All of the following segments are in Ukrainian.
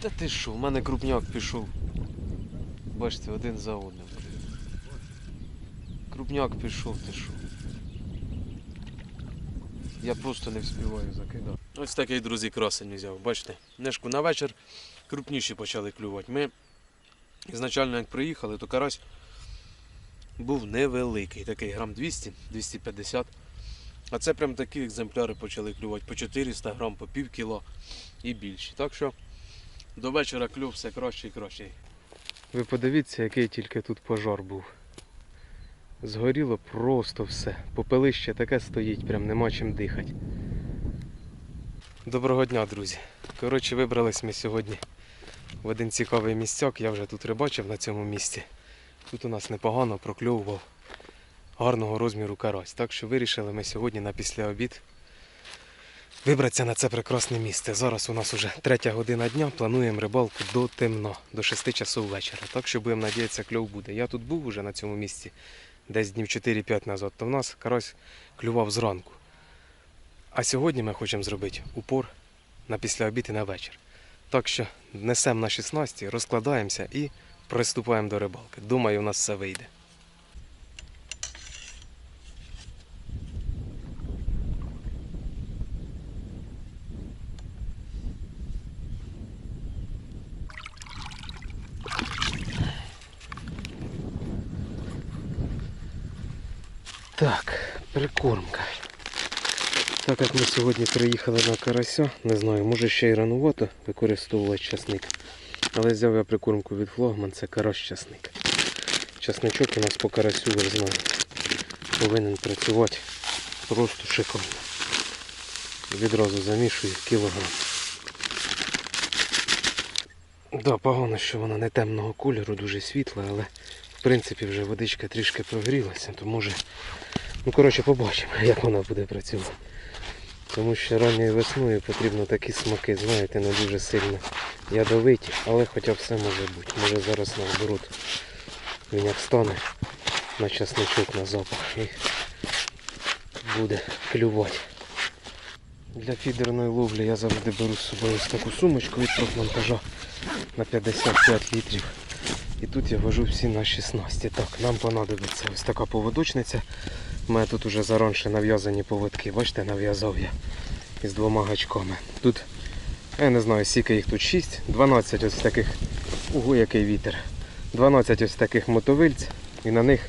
Та ти що, в мене крупняк пішов. Бачите, один за одним. Крупняк пішов, ти що. Я просто не вспіваю закидати. Ось такий, друзі, красень взяв. Бачите, нишку на вечір крупніші почали клювати. Ми ізначально як приїхали, то карась був невеликий, такий грам 200, 250. А це прям такі екземпляри почали клювати по 400 грам, по пів кіло і більші. Так що до вечора клюв все краще і краще. Ви подивіться, який тільки тут пожар був. Згоріло просто все. Попелище таке стоїть, прям нема чим дихати. Доброго дня, друзі. Коротше, вибрались ми сьогодні в один цікавий місцяк. Я вже тут рибачив на цьому місці. Тут у нас непогано прокльовував гарного розміру карась. Так що вирішили ми сьогодні на післяобід вибратися на це прекрасне місце. Зараз у нас уже третя година дня, плануємо рибалку до темно, до 6 часов вечора. Так що будемо надіятися, кльов буде. Я тут був уже на цьому місці десь днів 4-5 назад, то в нас карась клював зранку. А сьогодні ми хочемо зробити упор на післяобід і на вечір. Так що несемо на 16, розкладаємося і приступаємо до рибалки. Думаю, у нас все вийде. Так, прикормка. Так як ми сьогодні приїхали на карася, не знаю, може ще й ранувато використовувати часник. Але взяв я прикормку від флагман, це карась часник. Часничок у нас по карасю, ви знаєте, повинен працювати просто шикарно. Відразу замішую кілограм. Да, погано, що вона не темного кольору, дуже світла, але в принципі вже водичка трішки прогрілася, то може. Ну коротше побачимо, як вона буде працювати. Тому що ранньою весною потрібно такі смаки, знаєте, не дуже сильно ядовиті, але хоча все може бути. Може зараз наоборот він як стане на часничок на запах і буде клювати. Для фідерної ловлі я завжди беру з собою ось таку сумочку від профмонтажа на 55 літрів. І тут я вожу всі на 16. Так, нам понадобиться ось така поводочниця. У мене тут уже заранше нав'язані поводки. Бачите, нав'язав я із двома гачками. Тут, я не знаю, скільки їх тут 6, 12 ось таких, ого, який вітер. 12 ось таких мотовильць і на них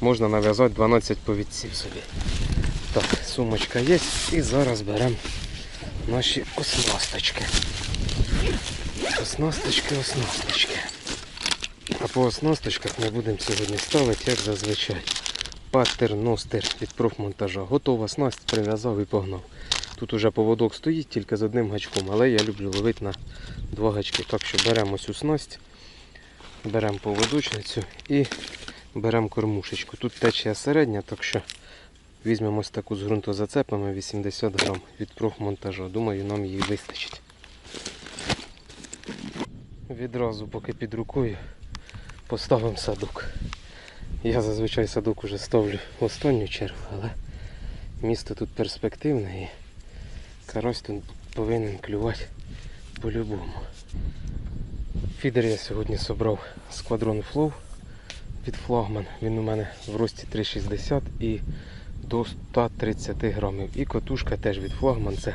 можна нав'язати 12 повідців собі. Так, сумочка є і зараз беремо наші оснасточки. Оснасточки, оснасточки. А по оснасточках ми будемо сьогодні ставити, як зазвичай. Паттерностер від профмонтажа. Готова снасть, прив'язав і погнав. Тут уже поводок стоїть тільки з одним гачком, але я люблю ловити на два гачки. Так що беремо цю снасть, беремо поводочницю і беремо кормушечку. Тут течія середня, так що візьмемо ось таку з ґрунтозацепами 80 грам від профмонтажа. Думаю, нам її вистачить. Відразу, поки під рукою, поставимо садок. Я зазвичай садок уже ставлю в останню чергу, але місто тут перспективне і карась тут повинен клювати по-любому. Фідер я сьогодні зібрав сквадрон Flow від флагман. Він у мене в рості 3,60 і до 130 грамів. І котушка теж від флагман. Це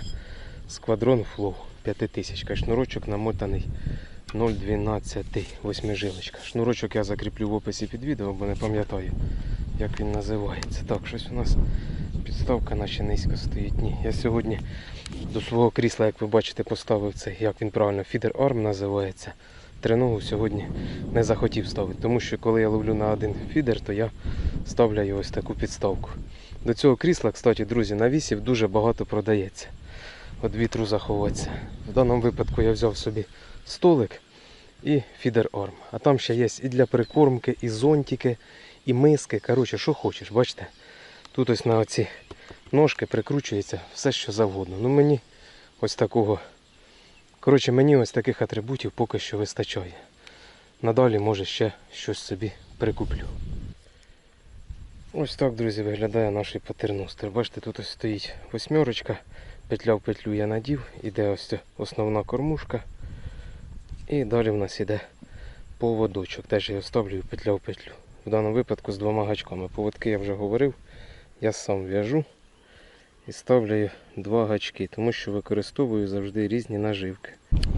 сквадрон Flow 5000. Шнурочок намотаний 0,12 восьмижилочка. Шнурочок я закріплю в описі під відео, бо не пам'ятаю, як він називається. Так, щось у нас підставка наче низько стоїть. Ні. Я сьогодні до свого крісла, як ви бачите, поставив цей, як він правильно, фідер арм називається. Треногу сьогодні не захотів ставити, тому що коли я ловлю на один фідер, то я ставляю ось таку підставку. До цього крісла, кстати, друзі, навісів дуже багато продається. Від вітру заховатися. В даному випадку я взяв собі столик і фідер арм. А там ще є і для прикормки, і зонтики, і миски. Коротше, що хочеш, бачите? Тут ось на оці ножки прикручується все, що завгодно. Ну мені ось такого. Коротше, мені ось таких атрибутів поки що вистачає. Надалі може ще щось собі прикуплю. Ось так, друзі, виглядає наш патерностер. Бачите, тут ось стоїть восьмерочка, петля в петлю я надів, іде ось основна кормушка. І далі в нас іде поводочок. Теж я вставлюю петля в петлю. В даному випадку з двома гачками. Поводки я вже говорив, я сам в'яжу і ставлю два гачки, тому що використовую завжди різні наживки.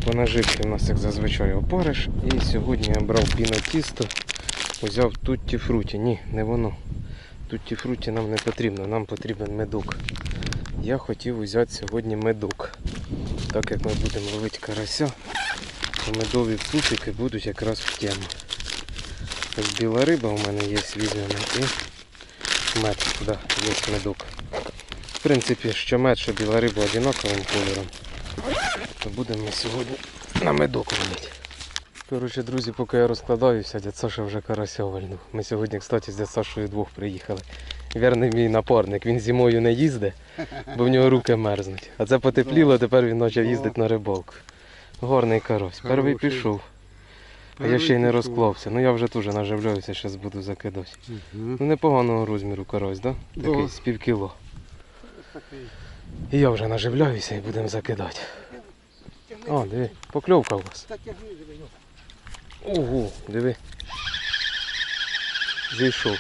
По наживці в нас, як зазвичай, опариш. І сьогодні я брав пінотісто, взяв тутті фруті. Ні, не воно. Тутті фруті нам не потрібно, нам потрібен медок. Я хотів взяти сьогодні медок. Так як ми будемо ловити карася, медові путики будуть якраз в тему. Ось біла риба у мене є візьмемо і мед, да, є медок. В принципі, що мед, що біла риба однаковим кольором, то будемо сьогодні на медок ловити. Коротше, друзі, поки я розкладаюся, дядь Саша вже карася вальнув. Ми сьогодні, кстати, з дядь Сашою двох приїхали. Вірний мій напарник, він зимою не їздить, бо в нього руки мерзнуть. А це потепліло, тепер він почав їздити на рибалку. Горний карась. Перший пішов. А я ще й не розклався. Ну я вже теж наживляюся, зараз буду закидати. Ну непоганого розміру карась, да? Такий Да. з пів кіло. І я вже наживляюся і будемо закидати. О, диви, покльовка у вас. Ого, диви. Зійшов.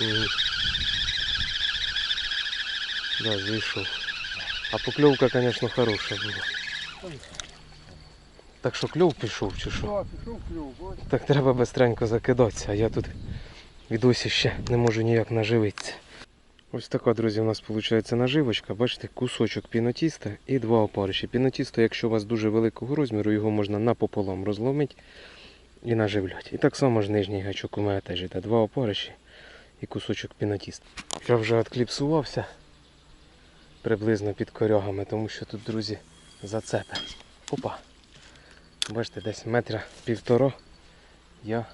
Мгм. Да, зійшов. А покльовка, звісно, хороша була. Так що кльов пішов чи що? Да, пішов ось. Так треба бистренько закидатися, а я тут відосі ще не можу ніяк наживитися. Ось така, друзі, у нас виходить наживочка. Бачите, кусочок пінотіста і два опариші. Пінотісто, якщо у вас дуже великого розміру, його можна напополам розломити і наживляти. І так само ж нижній гачок у мене теж йде. Два опариші і кусочок пінотіста. Я вже відкліпсувався приблизно під корягами, тому що тут, друзі, зацепи. Опа. Бачите, десь метра півтора я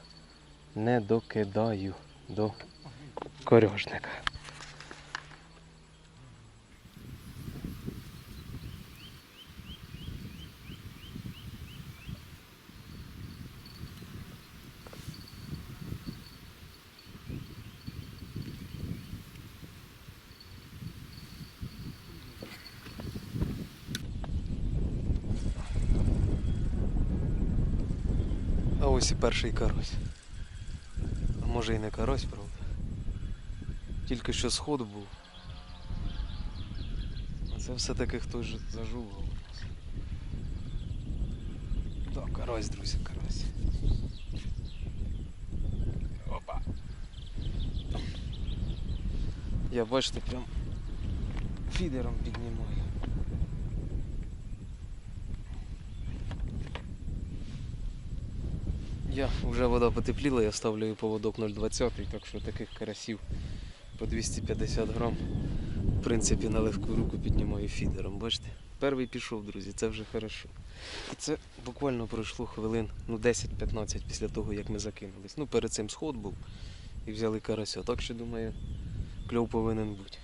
не докидаю до корьожника. А ось і перший карась. А може і не карась, правда. Тільки що сход був. А це все-таки хтось зажував. Так, карась, друзі, карась. Опа. Я бачите, прям фідером піднімаю. Я вже вода потепліла, я ставлю поводок 0,20, так що таких карасів по 250 грам. В принципі, на легку руку піднімаю фідером. Бачите? Перший пішов, друзі, це вже хорошо. І це буквально пройшло хвилин ну, 10-15 після того, як ми закинулись. Ну, перед цим сход був і взяли карася. Так що, думаю, кльов повинен бути.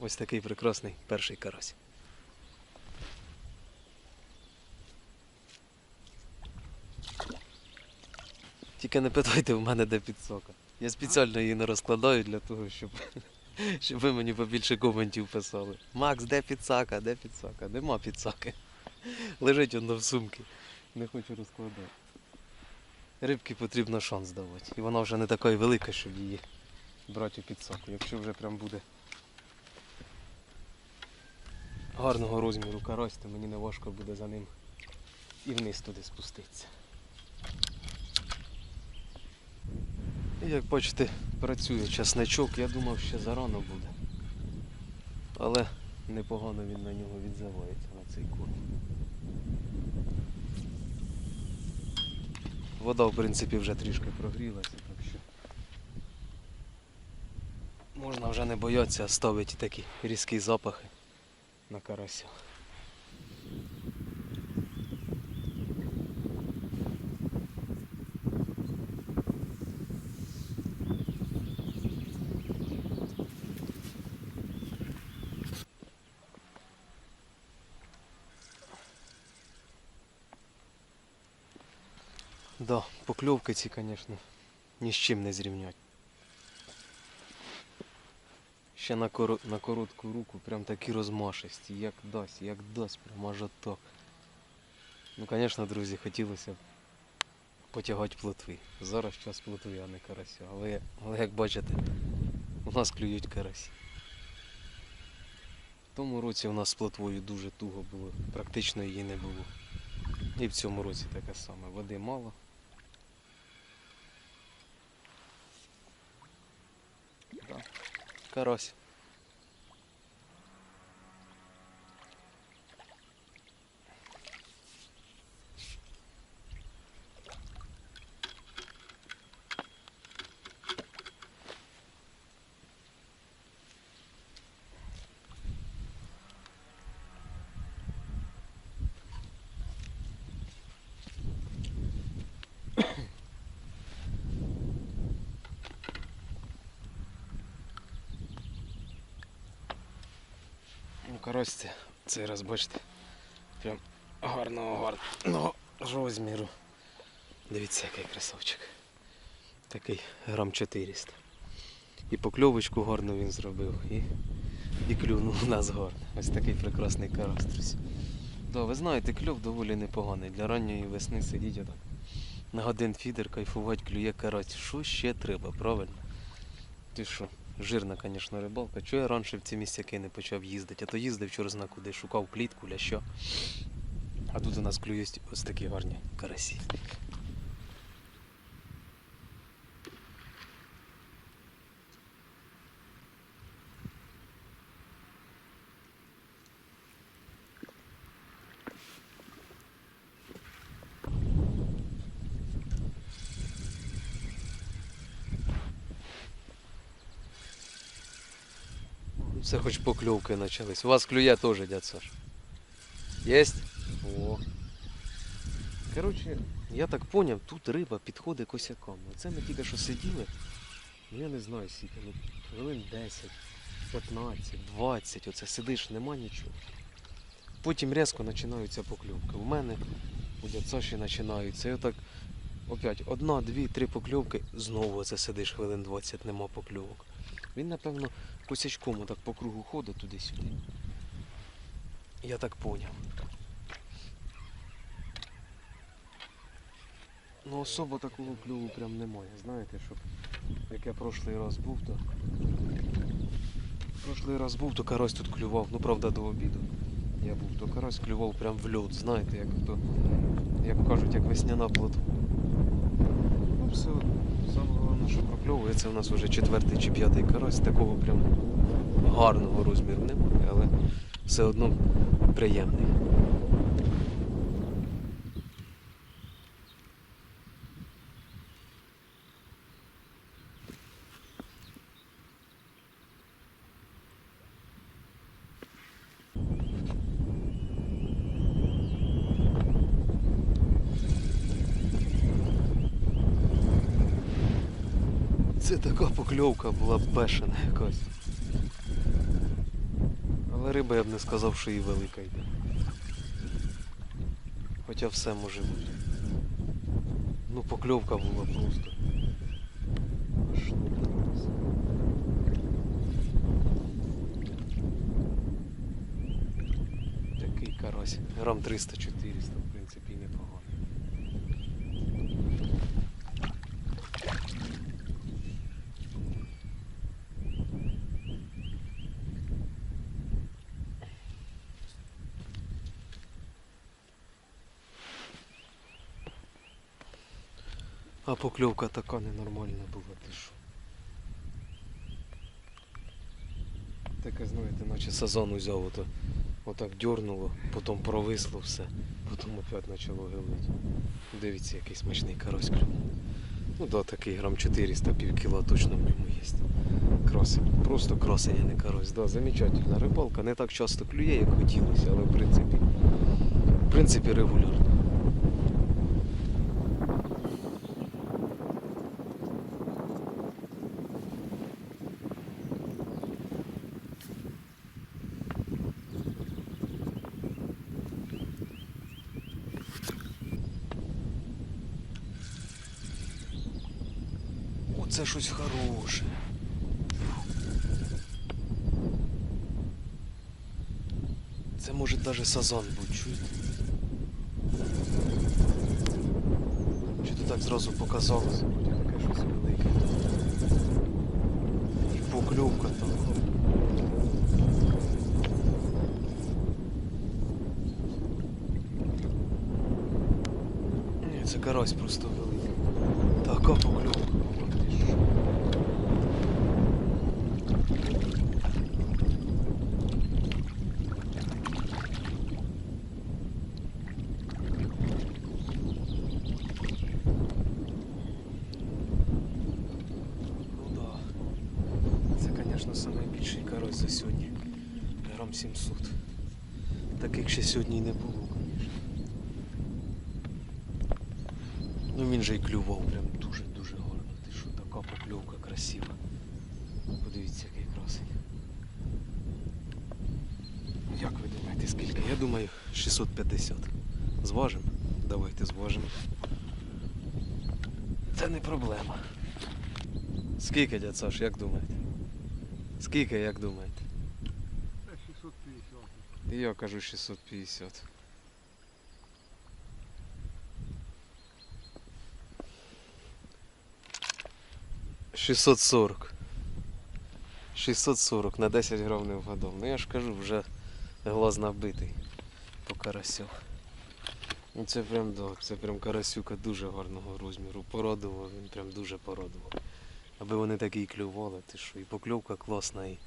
Ось такий прекрасний перший карась. Тільки не питайте в мене, де підсока. Я спеціально її не розкладаю для того, щоб, щоб ви мені побільше коментів писали. Макс, де підсака, де підсака? Нема підсаки. Лежить воно в сумці. Не хочу розкладати. Рибки потрібно шанс давати. І вона вже не така велика, щоб її брати у підсаку. Якщо вже прям буде гарного розміру карась, то мені не важко буде за ним і вниз туди спуститися. І як бачите, працює часничок, я думав, ще зарано буде. Але непогано він на нього відзивається на цей корм. Вода, в принципі, вже трішки прогрілася, так що можна вже не боятися ставити такі різкі запахи на карася. Да, покльовки ці, звісно, ні з чим не зрівнять. Ще на, коро... на коротку руку прям такі розмашисті, як дасть, як дасть, прям аж отак. Ну, звісно, друзі, хотілося б потягати плотви. Зараз час плотви, а не карася. Але, але як бачите, у нас клюють карасі. В тому році у нас з плотвою дуже туго було, практично її не було. І в цьому році таке саме. Води мало. Карась. Ну, цей раз, бачите, прям гарного гарного розміру. Дивіться, який красавчик. Такий грам 400. І покльовочку гарну він зробив, і, і клюнув у нас гарно. Ось такий прекрасний карась. Да, ви знаєте, кльов доволі непоганий. Для ранньої весни сидіть отак. На один фідер кайфувати клює карась. Що ще треба, правильно? Ти що? Жирна, звісно, рибалка. Чого я раніше в ці місцяки не почав їздити? А то їздив через на куди, шукав плітку, лящо. А тут у нас клюють ось такі гарні карасі. Це хоч покльовки почались. У вас клює теж, дядь Саш. Єсть? О. Коротше, я так поняв, тут риба підходить косяком. Оце ми тільки що сиділи. Ну я не знаю скільки, ну хвилин 10, 15, 20, оце сидиш, нема нічого. Потім різко починаються покльовки. У мене, у дядь Саші починаються. І отак опять одна, дві, три покльовки, знову оце сидиш хвилин 20, нема покльовок. Він, напевно, косячком отак по кругу ходить туди-сюди. Я так поняв. Ну особо такого клюву прям немає. Знаєте, щоб як я прошлий раз був, то. Прошлий раз був, то карась тут клював, ну правда до обіду. Я був, то карась клював прям в льот, знаєте, як то, як кажуть, як весняна плотва. Ну все, головне, що прокльовує, це у нас вже четвертий чи п'ятий карась, такого прям гарного розміру немає, але все одно приємний. Це така покльовка була бешена якась. Але риба я б не сказав, що і велика йде. Хоча все може бути. Ну покльовка була просто. Такий карась. Грам 300-400, в принципі, непогано. А покльовка така ненормальна була, ти що. Таке, знаєте, наче сазан узяв, ото, отак дьорнуло, потім провисло все, потім опять почало гилити. Дивіться, який смачний карась клюнув. Ну да, такий грам 400, пів кіла точно в ньому є. Красень. Просто красень, а не карась. Да, замечательна рибалка. Не так часто клює, як хотілося, але в принципі, в принципі регулярно. Оце щось хороше. Це може навіть сазан бути, чуєте? так зразу показалося, буде таке щось велике. І покльовка там. Ні, це карась просто Грам 700. Таких ще сьогодні не було, звісно. Ну він же й клював прям дуже-дуже гарно. Ти що, така покльовка красива. Подивіться, який красень. Як ви думаєте, скільки? Я думаю, 650. Зважимо? Давайте зважимо. Це не проблема. Скільки, дядь Саш, як думаєте? Скільки, як думаєте? 650. І я кажу 650. Шістсот сорок. 640 на 10 грам не вгадав. Ну я ж кажу, вже глаз набитий по карасю. Ну це прям да, це прям карасюка дуже гарного розміру. Порадував, він прям дуже порадував. Аби вони такі й клювали, ти що, і покльовка класна, і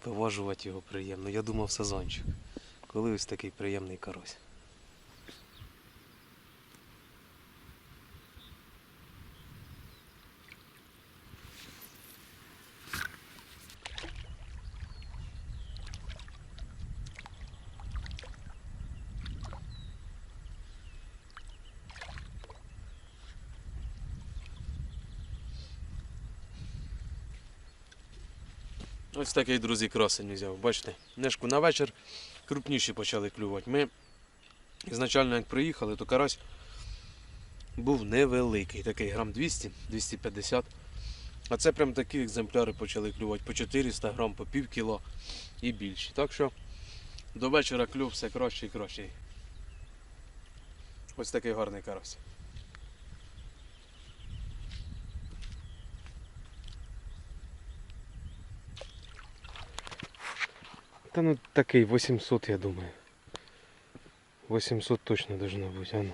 поважувати його приємно. Я думав сазанчик. Коли ось такий приємний карась. Ось такий, друзі, красень взяв. Бачите, нишку на вечір крупніші почали клювати. Ми ізначально як приїхали, то карась був невеликий, такий грам 200-250. А це прям такі екземпляри почали клювати по 400 грам, по пів кіло і більше. Так що до вечора клюв все краще і краще. Ось такий гарний карась. Та ну такий 800, я думаю. 800 точно должно бути, а ну.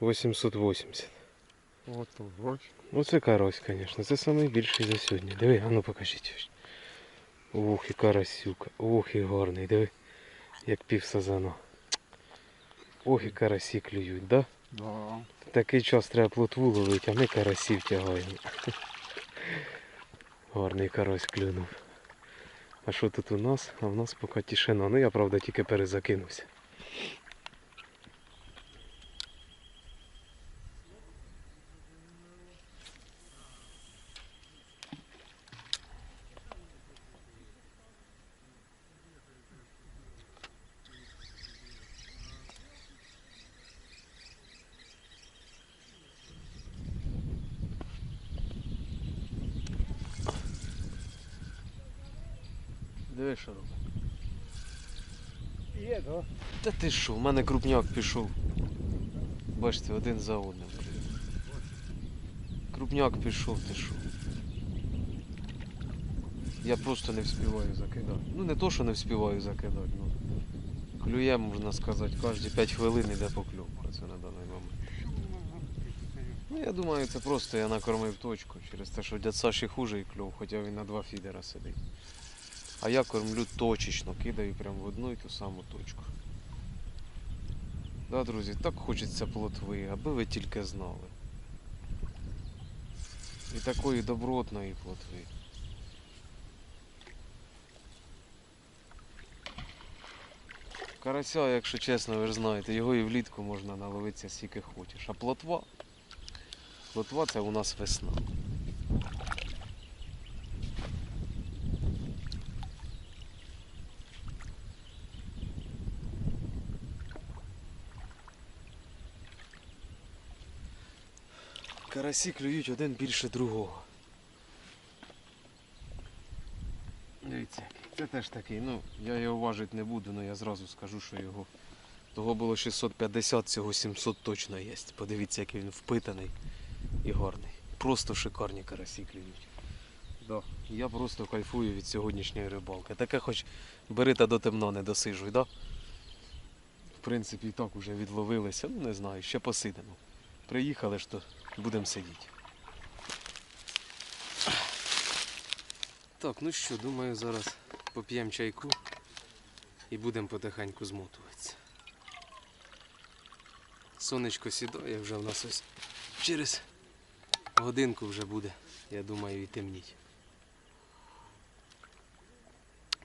Восемьсот восемьдесят. От бач. Ну це карась, звісно. Це найбільший за сьогодні. Диви, а ну покажіть. Ох, і карасюка. Ох, і гарний, диви. Як пів. Ох, і карасі клюють, да? Да. Такий час треба плотву ловити, а ми карасів тягаємо. Гарний карась клюнув. А що тут у нас? А в нас поки тишина. Ну я правда тільки перезакинувся. Диви, що робить. Є, да? Та ти що, в мене крупняк пішов. Бачите, один за одним. Крупняк пішов, ти що. Я просто не вспіваю закидати. Ну не то, що не вспіваю закидати, ну. Клює, можна сказати, кожні 5 хвилин йде покльовка. Це на даний момент. Ну я думаю, це просто я накормив точку через те, що дядь Саші хуже і кльов, хоча він на два фідера сидить. А я кормлю точечно, кидаю прямо в одну і ту саму точку. Да, друзі, так хочеться плотви, аби ви тільки знали. І такої добротної плотви. Карася, якщо чесно, ви ж знаєте, його і влітку можна наловитися скільки хочеш. А плотва? Плотва це у нас весна. Карасі клюють один більше другого. Дивіться. Це теж такий, ну, я його важити не буду, але я зразу скажу, що його. Того було 650, цього 700 точно є. Подивіться, який він впитаний і гарний. Просто шикарні карасі клюють. Да. Я просто кайфую від сьогоднішньої рибалки. Таке хоч бери та до темно не досижуй, да? В принципі, і так уже відловилися, ну не знаю, ще посидимо. Приїхали ж то будемо сидіти. Так, ну що, думаю, зараз поп'ємо чайку і будемо потихеньку змотуватися. Сонечко сідає, вже в нас ось через годинку вже буде, я думаю, і темніть.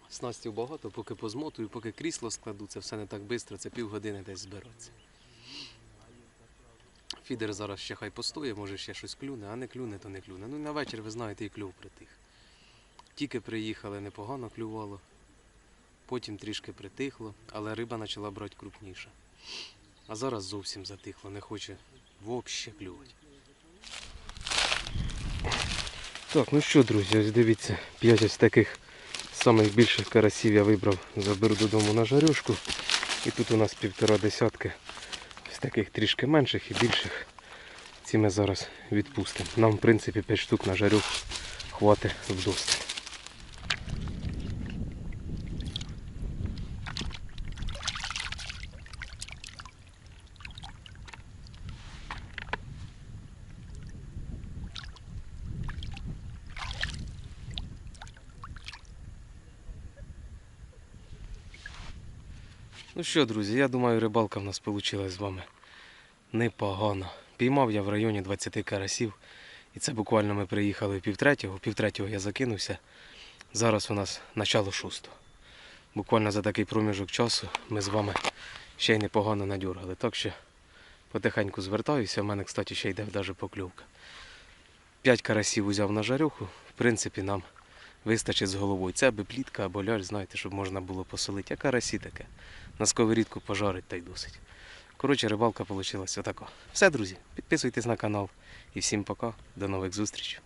Снастів багато, поки позмотую, поки крісло складу, це все не так швидко, це півгодини десь збереться. Фідер зараз ще хай постоє, може ще щось клюне, а не клюне, то не клюне. Ну і на вечір, ви знаєте, і клюв притих. Тільки приїхали, непогано клювало, потім трішки притихло, але риба почала брати крупніше. А зараз зовсім затихло, не хоче взагалі клювати. Так, ну що, друзі, ось дивіться, п'ять ось таких самих більших карасів я вибрав, заберу додому на жарюшку. І тут у нас півтора десятки таких трішки менших і більших. Ці ми зараз відпустимо. Нам, в принципі, 5 штук на жарю хватить вдосталь. Ну що, друзі, я думаю, рибалка в нас вийшла з вами непогано. Піймав я в районі 20 карасів. І це буквально ми приїхали півтретього. Півтретього я закинувся. Зараз у нас начало шостого. Буквально за такий проміжок часу ми з вами ще й непогано надюргали. Так що потихеньку звертаюся. У мене, кстати, ще йде навіть покльовка. П'ять карасів узяв на жарюху. В принципі, нам вистачить з головою. Це аби плітка або ляль, знаєте, щоб можна було посолити. А карасі таке. На сковорідку пожарить та й досить. Коротше, рибалка вийшла така. Все, друзі, підписуйтесь на канал. І всім пока. До нових зустрічей.